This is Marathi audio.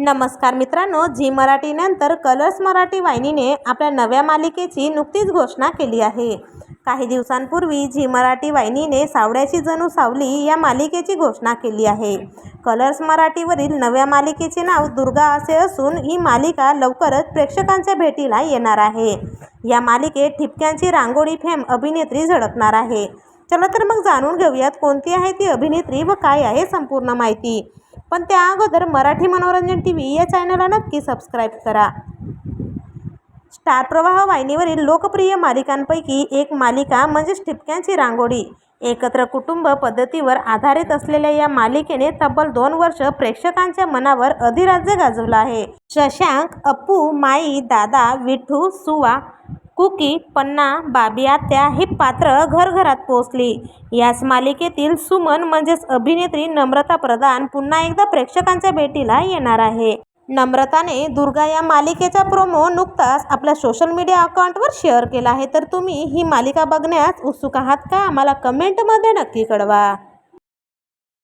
नमस्कार मित्रांनो झी मराठीनंतर कलर्स मराठी वाहिनीने आपल्या नव्या मालिकेची नुकतीच घोषणा केली आहे. काही दिवसांपूर्वी झी मराठी वाहिनीने सावड्याची जणू सावली या मालिकेची घोषणा केली आहे. कलर्स मराठीवरील नव्या मालिकेचे नाव दुर्गा असे असून ही मालिका लवकरच प्रेक्षकांच्या भेटीला येणार आहे. या मालिकेत ठिपक्यांची रांगोळी फेम अभिनेत्री झळकणार आहे. चला तर मग जाणून घेऊयात कोणती आहे ती अभिनेत्री व काय आहे संपूर्ण माहिती. पण त्या अगोदर मराठी मनोरंजन टी व्ही या चॅनलला नक्की सबस्क्राईब करा. स्टार प्रवाह वाहिनीवरील लोकप्रिय मालिकांपैकी एक मालिका म्हणजेच ठिपक्यांची रांगोळी. एकत्र कुटुंब पद्धतीवर आधारित असलेल्या या मालिकेने तब्बल दोन वर्ष प्रेक्षकांच्या मनावर अधिराज्य गाजवलं आहे. शशांक अप्पू माई दादा विठू सुवा कुकी पन्ना बाबी आत्या ही पात्र घरघरात पोहोचली. याच मालिकेतील सुमन म्हणजेच अभिनेत्री नम्रता प्रधान पुन्हा एकदा प्रेक्षकांच्या भेटीला येणार आहे. नम्रताने दुर्गा या मालिकेचा प्रोमो नुकताच आपल्या सोशल मीडिया अकाउंटवर शेअर केला आहे. तर तुम्ही ही मालिका बघण्यास उत्सुक आहात का? आम्हाला कमेंटमध्ये नक्की कळवा.